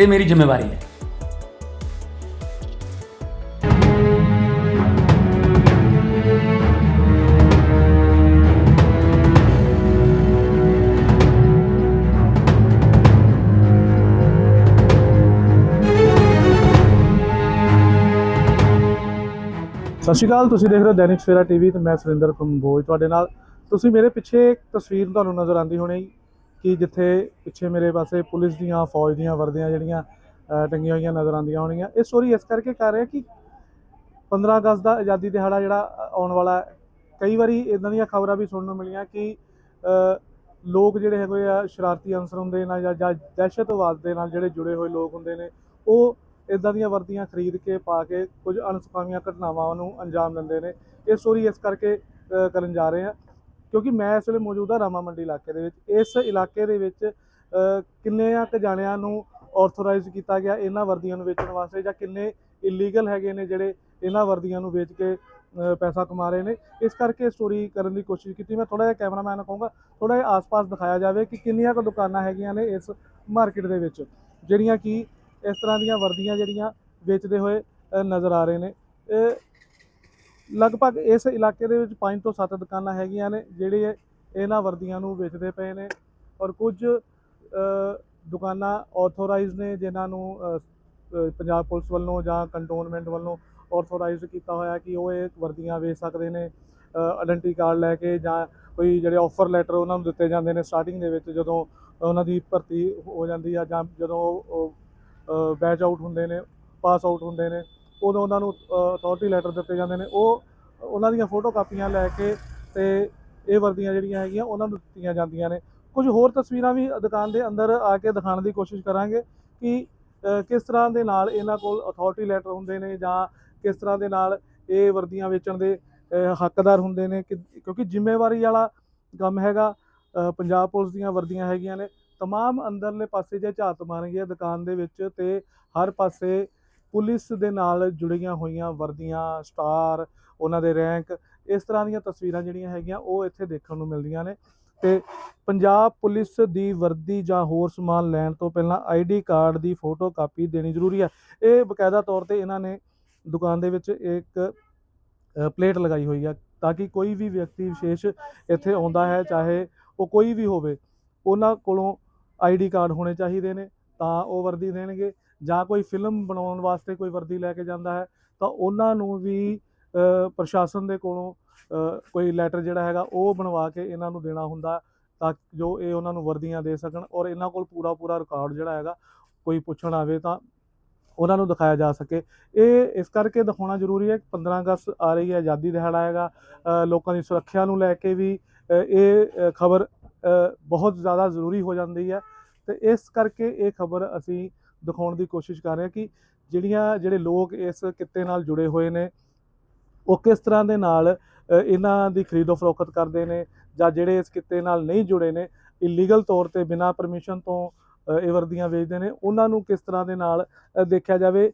ਇਹ ਮੇਰੀ ਜ਼ਿੰਮੇਵਾਰੀ ਹੈ। ਸਤਿ ਸ਼੍ਰੀ ਅਕਾਲ, ਤੁਸੀਂ ਦੇਖ ਰਹੇ ਹੋ ਦੈਨਿਕ ਸਵੇਰਾ ਟੀਵੀ ਤੇ ਮੈਂ ਸੁਰਿੰਦਰ ਕੰਬੋਜ ਤੁਹਾਡੇ ਨਾਲ ਤੁਸੀਂ ਮੇਰੇ ਪਿੱਛੇ ਇੱਕ ਤਸਵੀਰ ਤੁਹਾਨੂੰ ਨਜ਼ਰ ਆਉਂਦੀ ਹੋਣੀ। ਕਿ ਜਿੱਥੇ ਪਿੱਛੇ ਮੇਰੇ ਪਾਸੇ ਪੁਲਿਸ ਦੀਆਂ ਫੌਜ ਦੀਆਂ ਵਰਦੀਆਂ ਜਿਹੜੀਆਂ ਟੰਗੀਆਂ ਹੋਈਆਂ ਨਜ਼ਰ ਆਉਂਦੀਆਂ ਹੋਣਗੀਆਂ। ਇਹ ਸਟੋਰੀ ਇਸ ਕਰਕੇ ਕਰ ਰਿਹਾ ਕਿ 15 ਅਗਸਤ ਦਾ ਆਜ਼ਾਦੀ ਦਿਹਾੜਾ ਜਿਹੜਾ ਆਉਣ ਵਾਲਾ ਕਈ ਵਾਰੀ ਇਦਾਂ ਦੀਆਂ ਖਬਰਾਂ ਵੀ ਸੁਣਨ ਨੂੰ ਮਿਲੀਆਂ ਕਿ ਲੋਕ ਜਿਹੜੇ ਹੈਗੇ ਆ, ਸ਼ਰਾਰਤੀ ਅੰਸਰ ਹੁੰਦੇ ਨੇ ਜਾਂ ਜਾਂ ਦਹਿਸ਼ਤਵਾਦ ਦੇ ਨਾਲ ਜਿਹੜੇ ਜੁੜੇ ਹੋਏ ਲੋਕ ਹੁੰਦੇ ਨੇ, ਉਹ ਇਦਾਂ ਦੀਆਂ ਵਰਦੀਆਂ ਖਰੀਦ ਕੇ ਪਾ ਕੇ ਕੁਝ ਅਣਸੁਖਾਵੀਆਂ ਘਟਨਾਵਾਂ ਨੂੰ ਅੰਜਾਮ ਦਿੰਦੇ ਨੇ। ਇਹ ਸਟੋਰੀ ਇਸ ਕਰਕੇ ਕਰਨ ਜਾ ਰਹੇ ਆ। ਕਿਉਂਕਿ ਮੈਂ ਇਸ ਵੇਲੇ ਮੌਜੂਦ ਹਾਂ ਰਾਮਾ ਮੰਡੀ ਇਲਾਕੇ ਦੇ ਵਿੱਚ। ਇਸ ਇਲਾਕੇ ਦੇ ਵਿੱਚ ਅ, ਕਿੰਨਿਆਂ ਕੁ ਜਾਣਿਆਂ ਨੂੰ ਆਰਥੋਰਾਈਜ਼ ਕੀਤਾ ਗਿਆ ਇਹਨਾਂ ਵਰਦੀਆਂ ਨੂੰ ਵੇਚਣ ਵਾਸਤੇ ਜਾਂ ਕਿੰਨੇ ਇਲੀਗਲ ਹੈਗੇ ਨੇ ਜਿਹੜੇ ਇਹਨਾਂ ਵਰਦੀਆਂ ਨੂੰ ਵੇਚ ਕੇ ਪੈਸਾ ਕਮਾ ਰਹੇ ਨੇ। ਇਸ ਕਰਕੇ ਸਟੋਰੀ ਕਰਨ ਦੀ ਕੋਸ਼ਿਸ਼ ਕੀਤੀ। ਮੈਂ ਥੋੜਾ ਜਿਹਾ ਕੈਮਰਾਮੈਨ ਨੂੰ ਕਹੂੰਗਾ ਥੋੜਾ ਜਿਹਾ ਆਸ-ਪਾਸ ਦਿਖਾਇਆ ਜਾਵੇ ਕਿ ਕਿੰਨੀਆਂ ਕੁ ਦੁਕਾਨਾਂ ਹੈਗੀਆਂ ਨੇ ਇਸ ਮਾਰਕੀਟ ਦੇ ਵਿੱਚ ਜਿਹੜੀਆਂ ਕਿ ਇਸ ਤਰ੍ਹਾਂ ਦੀਆਂ ਵਰਦੀਆਂ ਜਿਹੜੀਆਂ ਵੇਚਦੇ ਹੋਏ ਨਜ਼ਰ ਆ ਰਹੇ ਨੇ। ਲਗਭਗ ਇਸ ਇਲਾਕੇ ਦੇ ਵਿੱਚ 5 ਤੋਂ 7 ਦੁਕਾਨਾਂ ਹੈਗੀਆਂ ਨੇ, ਜਿਹੜੇ ਇਹਨਾਂ ਵਰਦੀਆਂ ਨੂੰ ਵੇਚਦੇ ਪਏ ਨੇ ਔਰ ਕੁਝ ਦੁਕਾਨਾਂ ਆਥੋਰਾਈਜ਼ ਨੇ, ਜਿਨ੍ਹਾਂ ਨੂੰ ਪੰਜਾਬ ਪੁਲਿਸ ਵੱਲੋਂ ਜਾਂ ਕੰਟੋਨਮੈਂਟ ਵੱਲੋਂ ਆਥੋਰਾਈਜ਼ ਕੀਤਾ ਹੋਇਆ ਕਿ ਉਹ ਇਹ ਵਰਦੀਆਂ ਵੇਚ ਸਕਦੇ ਨੇ ਆਇਡੈਂਟੀ ਕਾਰਡ ਲੈ ਕੇ ਜਾਂ ਕੋਈ ਜਿਹੜੇ ਆਫਰ ਲੈਟਰ ਉਹਨਾਂ ਨੂੰ ਦਿੱਤੇ ਜਾਂਦੇ ਨੇ ਸਟਾਰਟਿੰਗ ਦੇ ਵਿੱਚ ਜਦੋਂ ਉਹਨਾਂ ਦੀ ਭਰਤੀ ਹੋ ਜਾਂਦੀ ਆ ਜਾਂ ਜਦੋਂ ਬੈਚ ਆਊਟ ਹੁੰਦੇ ਨੇ ਪਾਸ ਆਊਟ ਹੁੰਦੇ ਨੇ। ਉਦੋਂ ਉਹਨਾਂ ਨੂੰ ਅਥਾਰਟੀ ਲੈਟਰ ਦਿੱਤੇ ਜਾਂਦੇ ਨੇ। ਉਹ, ਉਹਨਾਂ ਦੀਆਂ ਫੋਟੋ ਕਾਪੀਆਂ ਲੈ ਕੇ ਤੇ ਇਹ ਵਰਦੀਆਂ ਜਿਹੜੀਆਂ ਹੈਗੀਆਂ, ਉਹਨਾਂ ਨੂੰ ਦਿੱਤੀਆਂ ਜਾਂਦੀਆਂ ਨੇ। ਕੁਝ ਹੋਰ ਤਸਵੀਰਾਂ ਵੀ ਦੁਕਾਨ ਦੇ ਅੰਦਰ ਆ ਕੇ ਦਿਖਾਉਣ ਦੀ ਕੋਸ਼ਿਸ਼ ਕਰਾਂਗੇ ਕਿ ਕਿਸ ਤਰ੍ਹਾਂ ਦੇ ਨਾਲ ਇਹਨਾਂ ਕੋਲ ਅਥਾਰਟੀ ਲੈਟਰ ਹੁੰਦੇ ਨੇ ਜਾਂ ਕਿਸ ਤਰ੍ਹਾਂ ਦੇ ਨਾਲ ਇਹ ਵਰਦੀਆਂ ਵੇਚਣ ਦੇ ਹੱਕਦਾਰ ਹੁੰਦੇ ਨੇ। ਕਿ- ਕਿਉਂਕਿ ਜ਼ਿੰਮੇਵਾਰੀ ਵਾਲਾ ਕੰਮ ਹੈਗਾ ਪੰਜਾਬ ਪੁਲਿਸ ਦੀਆਂ ਵਰਦੀਆਂ ਹੈਗੀਆਂ ਨੇ। ਤਮਾਮ ਅੰਦਰਲੇ ਪਾਸੇ ਜੇ ਝਾਤ ਮਾਰਾਂਗੇ ਦੁਕਾਨ ਦੇ ਵਿੱਚ ਤੇ ਹਰ ਪਾਸੇ ਪੁਲਿਸ ਦੇ ਨਾਲ ਜੁੜੀਆਂ ਹੋਈਆਂ ਵਰਦੀਆਂ, ਸਟਾਰ, ਉਹਨਾਂ ਦੇ ਰੈਂਕ, ਇਸ ਤਰ੍ਹਾਂ ਦੀਆਂ ਤਸਵੀਰਾਂ ਜਿਹੜੀਆਂ ਹੈਗੀਆਂ, ਉਹ ਇੱਥੇ ਦੇਖਣ ਨੂੰ ਮਿਲਦੀਆਂ ਨੇ। ਤੇ ਪੰਜਾਬ ਪੁਲਿਸ ਦੀ ਵਰਦੀ ਜਾਂ ਹੋਰ ਸਮਾਨ ਲੈਣ ਤੋਂ ਪਹਿਲਾਂ ਆਈਡੀ ਕਾਰਡ ਦੀ ਫੋਟੋ ਕਾਪੀ ਦੇਣੀ ਜ਼ਰੂਰੀ ਹੈ। ਇਹ ਬਕਾਇਦਾ ਤੌਰ ਤੇ ਇਹਨਾਂ ਨੇ ਦੁਕਾਨ ਦੇ ਵਿੱਚ ਇੱਕ ਪਲੇਟ ਲਗਾਈ ਹੋਈ ਹੈ ਤਾਂ ਕਿ ਕੋਈ ਵੀ ਵਿਅਕਤੀ ਵਿਸ਼ੇਸ਼ ਇੱਥੇ ਆਉਂਦਾ ਹੈ, ਚਾਹੇ ਉਹ ਕੋਈ ਵੀ ਹੋਵੇ, ਉਹਨਾਂ ਕੋਲੋਂ ਆਈਡੀ ਕਾਰਡ ਹੋਣੇ ਚਾਹੀਦੇ ਨੇ ਤਾਂ ਉਹ ਵਰਦੀ ਦੇਣਗੇ। ਜਾਂ ਕੋਈ ਫਿਲਮ ਬਣਾਉਣ ਵਾਸਤੇ ਕੋਈ ਵਰਦੀ ਲੈ ਕੇ ਜਾਂਦਾ ਹੈ, ਤਾਂ ਉਹਨਾਂ ਨੂੰ ਵੀ ਪ੍ਰਸ਼ਾਸਨ ਦੇ ਕੋਲੋਂ ਕੋਈ ਲੈਟਰ ਜਿਹੜਾ ਹੈਗਾ ਉਹ ਬਣਵਾ ਕੇ ਇਹਨਾਂ ਨੂੰ ਦੇਣਾ ਹੁੰਦਾ ਤਾਂ ਜੋ ਇਹ ਉਹਨਾਂ ਨੂੰ ਵਰਦੀਆਂ ਦੇ ਸਕਣ ਔਰ ਇਹਨਾਂ ਕੋਲ ਪੂਰਾ ਪੂਰਾ ਰਿਕਾਰਡ ਜਿਹੜਾ ਹੈਗਾ ਕੋਈ ਪੁੱਛਣ ਆਵੇ ਤਾਂ ਉਹਨਾਂ ਨੂੰ ਦਿਖਾਇਆ ਜਾ ਸਕੇ। ਇਹ ਇਸ ਕਰਕੇ ਦਿਖਾਉਣਾ ਜ਼ਰੂਰੀ ਹੈ ਕਿ 15 ਅਗਸਤ ਆ ਰਹੀ ਹੈ, ਆਜ਼ਾਦੀ ਦਿਹਾੜਾ ਹੈਗਾ ਲੋਕਾਂ ਦੀ ਸੁਰੱਖਿਆ ਨੂੰ ਲੈ ਕੇ ਵੀ ਇਹ ਖਬਰ ਬਹੁਤ ਜ਼ਿਆਦਾ ਜ਼ਰੂਰੀ ਹੋ ਜਾਂਦੀ ਹੈ ਤੇ ਇਸ ਕਰਕੇ ਇਹ ਖਬਰ ਅਸੀਂ ਦਿਖਾਉਣ ਦੀ ਕੋਸ਼ਿਸ਼ ਕਰ ਰਹੇ ਹਾਂ ਕਿ ਜਿਹੜੀਆਂ ਜਿਹੜੇ ਲੋਕ ਇਸ ਕਿੱਤੇ ਨਾਲ ਜੁੜੇ ਹੋਏ ਨੇ ਉਹ ਕਿਸ ਤਰ੍ਹਾਂ ਦੇ ਨਾਲ ਇਹਨਾਂ ਦੀ ਖਰੀਦੋ ਫਰੋਖਤ ਕਰਦੇ ਨੇ ਜਾਂ ਜਿਹੜੇ ਇਸ ਕਿੱਤੇ ਨਾਲ ਨਹੀਂ ਜੁੜੇ ਨੇ ਇਲੀਗਲ ਤੌਰ ਤੇ ਬਿਨਾਂ ਪਰਮਿਸ਼ਨ ਤੋਂ ਇਹ ਵਰਦੀਆਂ ਵੇਚਦੇ ਨੇ ਉਹਨਾਂ ਨੂੰ ਕਿਸ ਤਰ੍ਹਾਂ ਦੇ ਨਾਲ ਦੇਖਿਆ ਜਾਵੇ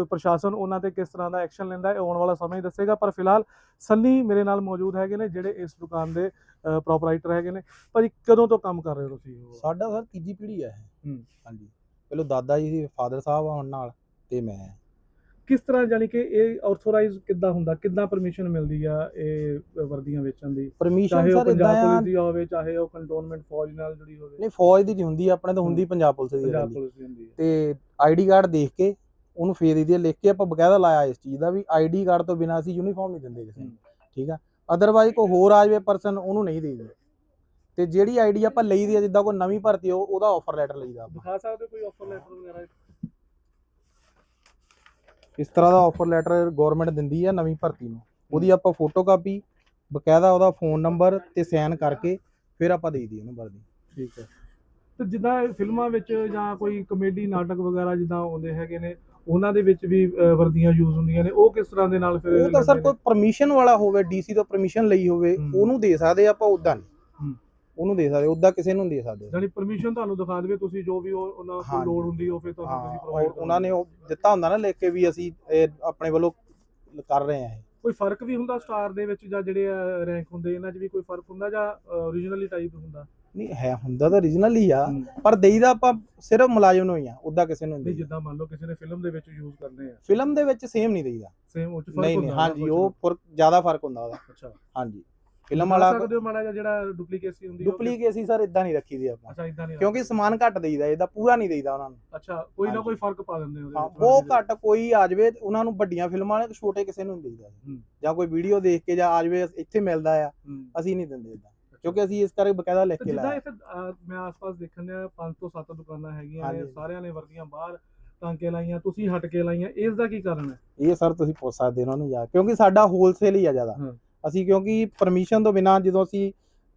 ਪ੍ਰਸ਼ਾਸਨ ਉਹਨਾਂ ਤੇ ਕਿਸ ਤਰ੍ਹਾਂ ਦਾ ਐਕਸ਼ਨ ਲੈਂਦਾ ਹੈ ਆਉਣ ਵਾਲਾ ਸਮਾਂ ਹੀ ਦੱਸੇਗਾ ਪਰ ਫਿਲਹਾਲ ਸੰਨੀ ਮੇਰੇ ਨਾਲ ਮੌਜੂਦ ਹੈਗੇ ਨੇ ਜਿਹੜੇ ਇਸ ਦੁਕਾਨ ਦੇ ਪ੍ਰੋਪਰਾਈਟਰ ਹੈਗੇ ਨੇ ਭਾਜੀ ਕਦੋਂ ਤੋਂ ਕੰਮ ਕਰ ਰਹੇ ਹੋ ਤੁਸੀਂ? ਸਾਡਾ ਸਰ ਤੀਜੀ ਪੀੜ੍ਹੀ ਹੂੰ। ਹਾਂਜੀ ਪਹਿਲਾਂ ਦਾਦਾ ਜੀ ਸੀ ਫਾਦਰ ਸਾਹਿਬ ਆਉਣ ਨਾਲ ਤੇ ਮੈਂ। ਕਿਸ ਤਰ੍ਹਾਂ ਜਾਨੀ ਕਿ ਇਹ ਆਥੋਰਾਈਜ਼ ਕਿੱਦਾਂ ਹੁੰਦਾ? ਕਿੱਦਾਂ ਪਰਮਿਸ਼ਨ ਮਿਲਦੀ ਆ ਇਹ ਵਰਦੀਆਂ ਵੇਚਣ ਦੀ? ਪਰਮਿਸ਼ਨ ਚਾਹੇ ਉਹ ਸਰ ਇਦਾਂ ਪੰਜਾਬ ਆ ਪੁਲਿਸ ਦੀ ਹੋਵੇ ਚਾਹੇ ਉਹ ਕੰਟੋਨਮੈਂਟ ਫੌਜ ਨਾਲ ਜੁੜੀ ਹੋਵੇ। ਨਹੀਂ ਫੌਜ ਦੀ ਨਹੀਂ ਹੁੰਦੀ ਆਪਣੇ ਤਾਂ ਹੁੰਦੀ ਪੰਜਾਬ ਪੁਲਿਸ ਦੀ ਪੰਜਾਬ। ਪੁਲਿਸ ਦੀ ਹੁੰਦੀ ਹੈ ਤੇ ਆਈਡੀ ਕਾਰਡ ਦੇਖ ਕੇ ਉਹਨੂੰ ਫੇਰ ਦੀ ਲਿਖ ਕੇ ਆਪਾਂ ਬਕਾਇਦਾ ਲਾਇਆ ਇਸ ਚੀਜ਼ ਦਾ ਵੀ ਆਈਡੀ ਕਾਰਡ ਤੋਂ ਬਿਨਾਂ ਅਸੀਂ ਯੂਨੀਫਾਰਮ ਨਹੀਂ ਦਿੰਦੇ ਕਿਸੇ ਨੂੰ ਠੀਕ ਆ? ਅਦਰਵਾਈਜ਼ ਕੋਈ ਹੋਰ ਆ ਜਾਵੇ ਪਰਸਨ ਉਹਨੂੰ ਨਹੀਂ ਦੇਈਦੇ ਤੇ ਜਿਹੜੀ ਆਈਡੀ ਆਪਾਂ ਲਈ ਦੀ ਆ ਜਿੱਦਾਂ ਕੋਈ ਨਵੀਂ ਭਰਤੀ ਹੋ ਉਹਦਾ ਆਫਰ ਲੈਟਰ ਲਈਦਾ ਆਪਾਂ। ਦਿਖਾ ਸਕਦੇ ਹੋ ਕੋਈ ਆਫਰ ਲੈਟਰ ਵਗੈਰਾ? ਇਸ ਤਰ੍ਹਾਂ ਦਾ ਆਫਰ ਲੈਟਰ ਗਵਰਨਮੈਂਟ ਦਿੰਦੀ ਆ ਨਵੀਂ ਭਰਤੀ ਨੂੰ। ਉਹਦੀ ਆਪਾਂ ਫੋਟੋ ਕਾਪੀ ਬਕਾਇਦਾ ਉਹਦਾ ਫੋਨ ਨੰਬਰ ਤੇ ਸਾਈਨ ਕਰਕੇ ਫਿਰ ਆਪਾਂ ਦੇਈਦੀ ਉਹਨੂੰ ਵਰਦੀ ਠੀਕ ਹੈ। ਤੇ ਜਿੱਦਾਂ ਫਿਲਮਾਂ ਵਿੱਚ ਜਾਂ ਕੋਈ ਕਮੇਡੀ ਨਾਟਕ ਵਗੈਰਾ ਜਿੱਦਾਂ ਆਉਂਦੇ ਹੈਗੇ ਨੇ ਉਹਨਾਂ ਦੇ ਵਿੱਚ ਵੀ ਵਰਦੀਆਂ ਯੂਜ਼ ਹੁੰਦੀਆਂ ਨੇ ਉਹ ਕਿਸ ਤਰ੍ਹਾਂ ਦੇ ਨਾਲ ਫਿਰ ਉਹ ਤਾਂ ਸਰ ਕੋਈ ਪਰਮਿਸ਼ਨ ਵਾਲਾ ਹੋਵੇ ਡੀਸੀ ਤੋਂ ਪਰਮਿਸ਼ਨ ਲਈ ਹੋਵੇ। ਉਹਨੂੰ ਦੇ ਸਕਦੇ ਆਪਾਂ ਉਦਾਂ ਨਹੀਂ। ਉਹਨੂੰ ਦੇ ਸਕਦੇ ਉਦਾਂ ਕਿਸੇ ਨੂੰ ਨਹੀਂ ਦੇ ਸਕਦੇ। ਜਾਨੀ ਪਰਮਿਸ਼ਨ ਤੁਹਾਨੂੰ ਦਿਖਾ ਦੇਵੇ ਤੁਸੀਂ ਜੋ ਵੀ ਉਹ ਉਹਨਾਂ ਕੋਲ ਹਾਂਜੀ। ਲੋੜ ਹੁੰਦੀ ਉਹ ਫਿਰ ਤੁਹਾਨੂੰ ਹਾਂ ਤੁਸੀਂ ਉਹ- ਪ੍ਰੋਵਾਈਡ ਉਹਨਾਂ ਨੇ ਉਹ ਦਿੱਤਾ ਹੁੰਦਾ ਨਾ ਲਿਖ ਕੇ ਵੀ ਅਸੀਂ ਇਹ ਆਪਣੇ ਵੱਲੋਂ ਕਰ ਰਹੇ ਇਹ। ਕੋਈ ਫ਼ਰਕ ਵੀ ਹੁੰਦਾ ਸਟਾਰ ਦੇ ਵਿੱਚ ਜਾਂ ਜਿਹੜੇ ਰੈਂਕ ਹੁੰਦੇ ਇਹਨਾਂ 'ਚ ਵੀ ਕੋਈ ਫ਼ਰਕ ਹੁੰਦਾ ਜਾਂ ਓਰੀਜਨਲੀ ਟਾਈਪ ਹੁੰਦਾ? ਨਹੀਂ ਹੈ ਹੁੰਦਾ ਤਾਂ origignal ਹੀ ਆ ਹੂੰ। ਪਰ ਦੇਈਦਾ ਆਪਾਂ ਸਿਰਫ ਮੁਲਾਜ਼ਮ ਨੂੰ ਹੀ ਆ ਉਦਾਂ ਕਿਸੇ ਨੂੰ ਨਹੀਂ ਨਹੀਂ ਜਿੱਦਾਂ ਮੰਨ ਲਓ ਕਿਸੇ ਨੇ ਫਿਲਮ ਦੇ ਵਿੱਚ ਯੂਜ਼ ਕਰਨੇ ਆ। ਫਿਲਮ ਦੇ ਵਿੱਚ ਸੇਮ ਨਹੀਂ ਦੇਈਦਾ। ਸੇਮ ਉਹ 'ਚ ਫ਼ਰਕ ਨਹੀਂ ਨਹੀਂ ਹਾਂਜੀ ਉਹ ਫ਼ਰਕ ਜ਼ਿਆਦਾ ਫ਼ਰਕ ਹੁੰਦਾ ਉਹਦਾ। ਅੱਛਾ। ਹਾਂਜੀ। ਫਿਲਮ ਵਾਲਾ ਸਕਦੇ ਹੋ ਮਾੜਾ ਜਿਹਾ ਜਿਹੜਾ ਡੁਪਲੀਕੇਸੀ ਹੁੰਦੀ ਉਹ- ਡੁਪਲੀਕੇਸੀ ਸਰ ਇਦਾਂ ਨਹੀਂ ਰੱਖੀ ਦੀ ਆਪਾਂ। ਅੱਛਾ ਇਦਾਂ ਨਹੀਂ ਕਿਉਂਕਿ ਸਮਾਨ ਘੱਟ ਦੇਈਦਾ ਇਹਦਾ ਪੂਰਾ ਨਹੀਂ ਦੇਈਦਾ ਉਹਨਾਂ ਨੂੰ। ਅੱਛਾ ਕੋਈ ਨਾ। ਕੋਈ ਫ਼ਰਕ ਪਾ ਦਿੰਦੇ ਉਹਦੇ ਹਾਂ ਬਹੁਤ ਘੱਟ ਕੋਈ ਆ ਜਾਵੇ ਉਹਨਾਂ ਨੂੰ ਵੱਡੀਆਂ ਫਿਲਮਾਂ ਨੇ ਛੋਟੇ ਕਿਸੇ ਨੂੰ ਨਹੀਂ ਦੇਈਦਾ। ਜਾਂ ਕੋਈ ਵੀਡੀਓ ਦੇਖ ਕੇ ਜਾਂ ਆ ਜਾਵੇ ਇੱਥੇ ਮਿਲਦਾ ਆ। ਅਸੀਂ ਨਹੀਂ ਦਿੰਦੇ ਇਦਾਂ ਕਿਉਂਕਿ ਅਸੀਂ ਇਸ ਕਰਕੇ ਬਕਾਇਦਾ ਲਿਖ ਕੇ ਜਿੱਦਾਂ ਲਾਇਆ। ਇੱਥੇ ਅਹ, ਮੈਂ ਆਸ-ਪਾਸ ਦੇਖਣ ਡਿਆ ਪੰਜ ਤੋਂ ਸੱਤ ਦੁਕਾਨਾਂ ਹੈਗੀਆਂ ਨੇ। ਸਾਰਿਆਂ ਨੇ ਵਰਦੀਆਂ ਬਾਹਰ ਟਾਂਕੇ ਲਾਈਆਂ ਤੁਸੀਂ ਹਟ ਕੇ ਲਾਈਆਂ ਇਸ ਦਾ ਕੀ ਕਾਰਨ ਹੈ? ਇਹ ਸਰ ਤੁਸੀਂ ਪੁੱਛ ਸਕਦੇ ਉਹਨਾਂ ਨੂੰ ਜਾ ਕਿਉਂਕਿ ਸਾਡਾ ਹੋਲਸੇਲ ਹੀ ਆ ਜ਼ਿਆਦਾ। ਅਸੀਂ ਕਿਉਂਕਿ ਪਰਮਿਸ਼ਨ ਤੋਂ ਬਿਨਾ ਜਦੋਂ ਅਸੀਂ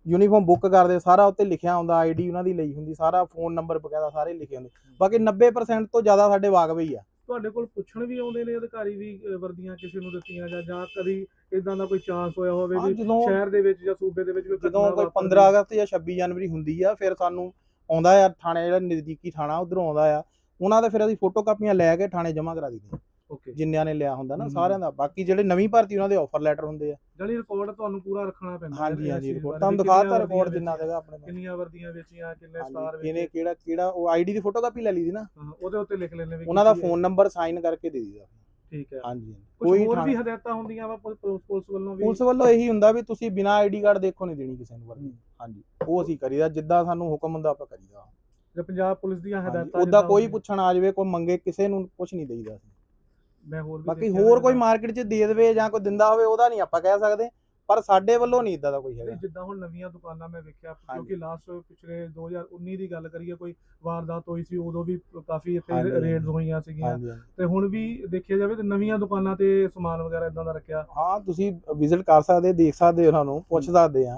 ਯੂਨੀਫਾਰਮ ਬੁੱਕ ਕਰਦੇ ਸਾਰਾ ਉੱਤੇ ਲਿਖਿਆ ਹੁੰਦਾ ਆਈਡੀ ਉਹਨਾਂ ਦੀ ਲਈ ਹੁੰਦੀ ਸਾਰਾ ਫੋਨ ਨੰਬਰ ਵਗੈਰਾ ਸਾਰੇ ਲਿਖੇ ਹੁੰਦੇ। ਬਾਕੀ 90% ਤੋਂ ਜ਼ਿਆਦਾ ਸਾਡੇ ਵਾਕਵੇ ਹੀ ਆ। ਤੁਹਾਡੇ ਕੋਲ ਪੁੱਛਣ ਵੀ ਆਉਂਦੇ ਨੇ ਅਧਿਕਾਰੀ ਵੀ ਅਹ, ਵਰਦੀਆਂ ਕਿਸੇ ਨੂੰ ਦਿੱਤੀਆਂ ਜਾਂ ਜਾਂ ਕਦੀ ਇਦਾਂ ਦਾ ਕੋਈ ਚਾਂਸ ਹੋਇਆ ਹੋਵੇ ਹਾਂ, ਵੀ ਜਦੋਂ ਸ਼ਹਿਰ ਦੇ ਵਿੱਚ ਜਾਂ ਸੂਬੇ ਦੇ ਵਿੱਚ ਕੋਈ ਜਦੋਂ ਘਟਨਾ ਕੋਈ ਵਾਪਰਦੀ 15 ਅਗਸਤ ਜਾਂ 26 ਜਨਵਰੀ ਹੁੰਦੀ ਆ ਫਿਰ ਸਾਨੂੰ ਆਉਂਦਾ ਆ ਥਾਣੇ ਜਿਹੜਾ ਨਜ਼ਦੀਕੀ ਥਾਣਾ ਉਧਰੋਂ ਆਉਂਦਾ ਆ। ਉਹਨਾਂ ਦੇ ਫਿਰ ਅਸੀਂ ਫੋਟੋ ਕਾਪੀਆਂ ਲੈ ਕੇ ਥਾਣੇ ਜਮ੍ਹਾਂ ਕਰਾ ਦਿੰਦੇ ਓਕੇ ਜਿੰਨਿਆਂ ਨੇ ਲਿਆ ਹੁੰਦਾ ਨਾ। ਸਾਰਿਆਂ ਦਾ। ਬਾਕੀ ਜਿਹੜੇ ਨਵੀਂ ਭਰਤੀ ਉਹਨਾਂ ਦੇ ਆਫਰ ਲੈਟਰ ਹੁੰਦੇ ਆ। ਜਾਨੀ ਰਿਕਾਰਡ ਤੁਹਾਨੂੰ ਪੂਰਾ ਰੱਖਣਾ ਪੈਂਦਾ ਹਾਂਜੀ ਹਾਂਜੀ ਬਾਰੇ ਤੁਹਾਨੂੰ ਦਿਖਾਤਾ ਰਿਕਾਰਡ ਜਿੰਨਾ ਸੀਗਾ ਆਪਣੇ ਕੋਲ। ਕਿੰਨੀਆਂ ਵਰਦੀਆਂ ਵੇਚੀਆਂ ਕਿੰਨੇ ਸਟਾਰ ਵੇਚੇ। ਕਿਹਨੇ ਕਿਹੜਾ ਕਿਹੜਾ ਉਹ ਆਈਡੀ ਦੀ ਫੋਟੋ ਕਾਪੀ ਲੈ ਲਈ ਦੀ ਨਾ। ਉਹਦੇ ਉੱਤੇ ਲਿਖ ਲੈਣੇ ਵੀ ਉਹਨਾਂ ਦਾ। ਫੋਨ ਨੰਬਰ ਸਾਈਨ ਕਰਕੇ ਦੇ ਦੀਦਾ ਠੀਕ ਹੈ। ਹਾਂਜੀ ਕੋਈ ਹੋਰ ਵੀ ਹਦਾਇਤਾਂ ਹੁੰਦੀਆਂ ਵਾ ਪੁਲ- ਪੁਲਿਸ ਪੁਲਿਸ ਵੱਲੋਂ ਵੀ? ਪੁਲਿਸ ਵੱਲੋਂ ਇਹੀ ਹੁੰਦਾ ਵੀ ਤੁਸੀਂ ਬਿਨਾਂ ਆਈਡੀ ਕਾਰਡ ਦੇਖੋ ਨਹੀਂ ਦੇਣੀ ਕਿਸੇ ਨੂੰ ਵਰਦੀ। ਹਾਂਜੀ ਉਹ ਅਸੀਂ ਕਰੀਦਾ ਜਿੱਦਾਂ ਸਾਨੂੰ ਹੁਕਮ ਹੁੰਦਾ ਆਪਾਂ ਕਰੀਦਾ। ਜੇ ਪੰਜਾਬ ਪੁਲਿਸ ਦੀਆਂ ਹਦਾਇਤਾਂ ਉਹਦਾ ਕੋਈ ਪੁੱਛਣ ਆ ਜਾਵੇ ਕੋਈ ਮੰਗੇ ਕਿਸੇ ਨੂੰ ਕੁਝ ਨਹੀਂ ਦੇਈਦਾ। ਮੈਂ ਹੋਰ ਵੀ ਬਾਕੀ ਦੇਖਿਆ ਹੋਰ ਕੋਈ ਮਾਰਕੀਟ 'ਚ ਦੇ ਦੇਵੇ ਜਾਂ ਕੋਈ ਦਿੰਦਾ ਹੋਵੇ ਉਹਦਾ ਨਹੀਂ ਆਪਾਂ ਕਹਿ ਸਕਦੇ ਪਰ ਸਾਡੇ ਵੱਲੋਂ ਨਹੀਂ ਇਦਾਂ ਦਾ ਕੋਈ ਹੈਗਾ ਨਹੀਂ, ਜਿੱਦਾਂ ਹੁਣ ਨਵੀਆਂ ਦੁਕਾਨਾਂ ਮੈਂ ਵੇਖਿਆ ਕਿਉਂਕਿ ਲਾਸਟ ਪਿਛਲੇ 2019 ਦੀ ਗੱਲ ਕਰੀਏ ਕੋਈ ਵਾਰਦਾਤ ਹੋਈ ਸੀ ਉਦੋਂ ਵੀ ਕਾਫੀ ਇੱਥੇ ਹਾਂਜੀ। ਰੇਡਸ ਹੋਈਆਂ ਸੀਗੀਆਂ ਹਾਂਜੀ ਹਾਂਜੀ। ਤੇ ਹੁਣ ਵੀ ਦੇਖਿਆ ਜਾਵੇ ਤੇ ਨਵੀਆਂ ਦੁਕਾਨਾਂ ਤੇ ਸਮਾਨ ਵਗੈਰਾ ਇਦਾਂ ਦਾ ਰੱਖਿਆ ਹਾਂ ਤੁਸੀਂ ਵਿਜ਼ਿਟ ਕਰ ਸਕਦੇ ਦੇਖ ਸਕਦੇ ਹੋ ਉਹਨਾਂ ਨੂੰ ਪੁੱਛ ਸਕਦੇ ਆ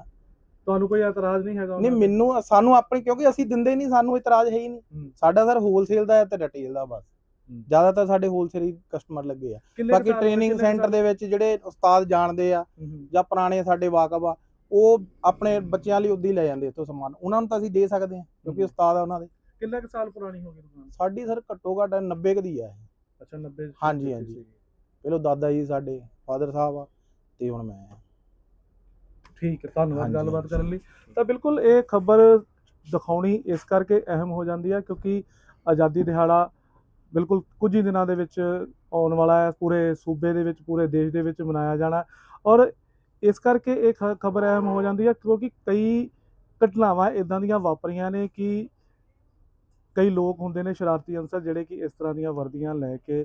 ਤੁਹਾਨੂੰ ਕੋਈ ਇਤਰਾਜ਼ ਨਹੀਂ ਹੈਗਾ ਨਹੀਂ ਉਹਨਾਂ ਤੇ? ਮੈਨੂੰ ਸਾਨੂੰ ਆਪਣੀ ਕਿਉਂਕਿ ਅਸੀਂ ਦਿੰਦੇ ਨਹੀਂ ਸਾਨੂੰ ਇਤਰਾਜ਼ ਹੈ ਹੀ ਨਹੀਂ ਹੂੰ। ਸਾਡਾ ਸਰ ਹੋਲਸੇਲ ਦਾ ਹੈ ਤੇ ਰਿਟੇਲ ਦਾ ਬਸ। ਜ਼ਿਆਦਾਤਰ ਸਾਡੇ ਹੋਲਸੇਲ ਕਸਟਮਰ ਲੱਗੇ ਆ ਬਾਕੀ ਟ੍ਰੇਨਿੰਗ ਸੈਂਟਰ ਦੇ ਵਿੱਚ ਜਿਹੜੇ ਉਸਤਾਦ ਜਾਣਦੇ ਆ। ਜਾਂ ਪੁਰਾਣੇ ਸਾਡੇ ਵਾਕਫ ਆ ਉਹ ਆਪਣੇ ਬੱਚਿਆਂ ਲਈ ਉਦਾਂ ਲੈ ਜਾਂਦੇ ਇੱਥੋਂ ਸਮਾਨ ਉਹਨਾਂ ਨੂੰ ਤਾਂ ਅਸੀਂ ਦੇ ਸਕਦੇ ਹਾਂ ਕਿਉਂਕਿ। ਉਸਤਾਦ ਆ ਉਹਨਾਂ ਦੇ ਕਿੰਨੇ ਕੁ ਸਾਲ ਪੁਰਾਣੀ ਹੋ ਗਈ ਦੁਕਾਨ ਸਾਡੀ ਸਰ ਘੱਟੋ ਘੱਟ 90 ਕੁ ਦੀ ਆ। ਅੱਛਾ 90 ਚ ਹਾਂਜੀ, ਹਾਂਜੀ। ਪਹਿਲਾਂ ਦਾਦਾ ਜੀ ਸਾਡੇ ਫਾਦਰ ਸਾਹਿਬ ਆ ਤੇ ਹੁਣ ਮੈਂ। ਠੀਕ ਹੈ ਧੰਨਵਾਦ ਗੱਲਬਾਤ। ਕਰਨ ਲਈ ਤਾਂ ਬਿਲਕੁਲ ਇਹ ਖਬਰ ਦਿਖਾਉਣੀ ਇਸ ਕਰਕੇ ਅਹਿਮ ਹੋ ਜਾਂਦੀ ਹੈ ਕਿਉਂਕਿ ਆਜ਼ਾਦੀ ਦਿਹਾੜਾ ਬਿਲਕੁਲ ਕੁਝ ਹੀ ਦਿਨਾਂ ਦੇ ਵਿੱਚ ਆਉਣ ਵਾਲਾ ਹੈ, ਪੂਰੇ ਸੂਬੇ ਦੇ ਵਿੱਚ, ਪੂਰੇ ਦੇਸ਼ ਦੇ ਵਿੱਚ ਮਨਾਇਆ ਜਾਣਾ। ਔਰ ਇਸ ਕਰਕੇ ਇਹ ਖਬਰ ਅਹਿਮ ਹੋ ਜਾਂਦੀ ਹੈ ਕਿਉਂਕਿ ਕਈ ਘਟਨਾਵਾਂ ਇਦਾਂ ਦੀਆਂ ਵਾਪਰੀਆਂ ਨੇ ਕਿ ਕਈ ਲੋਕ ਹੁੰਦੇ ਨੇ ਸ਼ਰਾਰਤੀ ਅਨਸਰ ਜਿਹੜੇ ਕਿ ਇਸ ਤਰ੍ਹਾਂ ਦੀਆਂ ਵਰਦੀਆਂ ਲੈ ਕੇ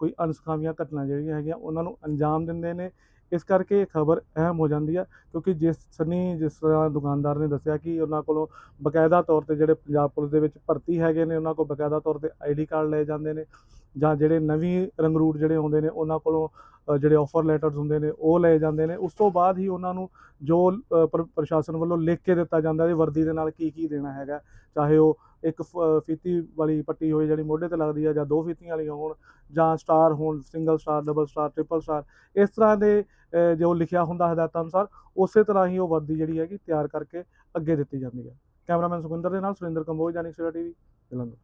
ਕੋਈ ਅਨਸਖਾਵੀਆਂ ਘਟਨਾ ਜਿਹੜੀਆਂ ਹੈਗੀਆਂ, ਉਹਨਾਂ ਨੂੰ ਅੰਜਾਮ ਦਿੰਦੇ ਨੇ। ਇਸ ਕਰਕੇ ਇਹ ਖਬਰ ਅਹਿਮ ਹੋ ਜਾਂਦੀ ਹੈ ਕਿਉਂਕਿ ਜਿਸ ਸਨੀ, ਜਿਸ ਤਰ੍ਹਾਂ ਦੁਕਾਨਦਾਰ ਨੇ ਦੱਸਿਆ ਕਿ ਉਹਨਾਂ ਕੋਲੋਂ ਬਕਾਇਦਾ ਤੌਰ ਤੇ ਜਿਹੜੇ ਪੰਜਾਬ ਪੁਲਿਸ ਦੇ ਵਿੱਚ ਭਰਤੀ ਹੈਗੇ ਨੇ, ਉਹਨਾਂ ਕੋਲ ਬਕਾਇਦਾ ਤੌਰ ਤੇ ਆਈਡੀ ਕਾਰਡ ਲਏ ਜਾਂਦੇ ਨੇ। ਜਾਂ ਜਿਹੜੇ ਨਵੀਂ ਰੰਗਰੂਟ ਜਿਹੜੇ ਹੁੰਦੇ ਨੇ, ਉਹਨਾਂ ਕੋਲੋਂ ਜਿਹੜੇ ਆਫਰ ਲੈਟਰਸ ਹੁੰਦੇ ਨੇ, ਉਹ ਲਏ ਜਾਂਦੇ ਨੇ। ਉਸ ਤੋਂ ਬਾਅਦ ਹੀ ਉਹਨਾਂ ਨੂੰ ਜੋ ਪ੍ਰ- ਪ੍ਰਸ਼ਾਸਨ ਵੱਲੋਂ ਲਿਖ ਕੇ ਦਿੱਤਾ ਜਾਂਦਾ ਹੈ ਵਰਦੀ ਦੇ ਨਾਲ ਕੀ ਕੀ ਦੇਣਾ ਹੈਗਾ। ਚਾਹੇ ਉਹ ਇੱਕ ਫ- ਫੀਤੀ ਵਾਲੀ ਪੱਟੀ ਹੋਈ ਜਿਹੜੀ ਮੋਢੇ ਤੇ ਲੱਗਦੀ ਹੈ ਜਾਂ ਦੋ ਫੀਤੀਆਂ ਵਾਲੀਆਂ ਹੋਣ, ਜਾਂ ਸਟਾਰ ਹੋਣ single star double star triple star ਇਸ ਤਰ੍ਹਾਂ ਦੇ ਜੋ ਲਿਖਿਆ ਹੁੰਦਾ ਹਦਾਇਤਾਂ ਅਨੁਸਾਰ ਉਸੇ ਤਰ੍ਹਾਂ ਹੀ ਉਹ ਵਰਦੀ ਜਿਹੜੀ ਹੈਗੀ ਤਿਆਰ ਕਰਕੇ ਅੱਗੇ ਦਿੱਤੀ ਜਾਂਦੀ ਹੈ ਕੈਮਰਾਮੈਨ ਸੁਖਿੰਦਰ ਦੇ ਨਾਲ ਸੁਰਿੰਦਰ ਕੰਬੋਜ ਜਾਨਿਕ ਸਵੇਰਾ ਟੀਵੀ, ਜਲੰਧਰ।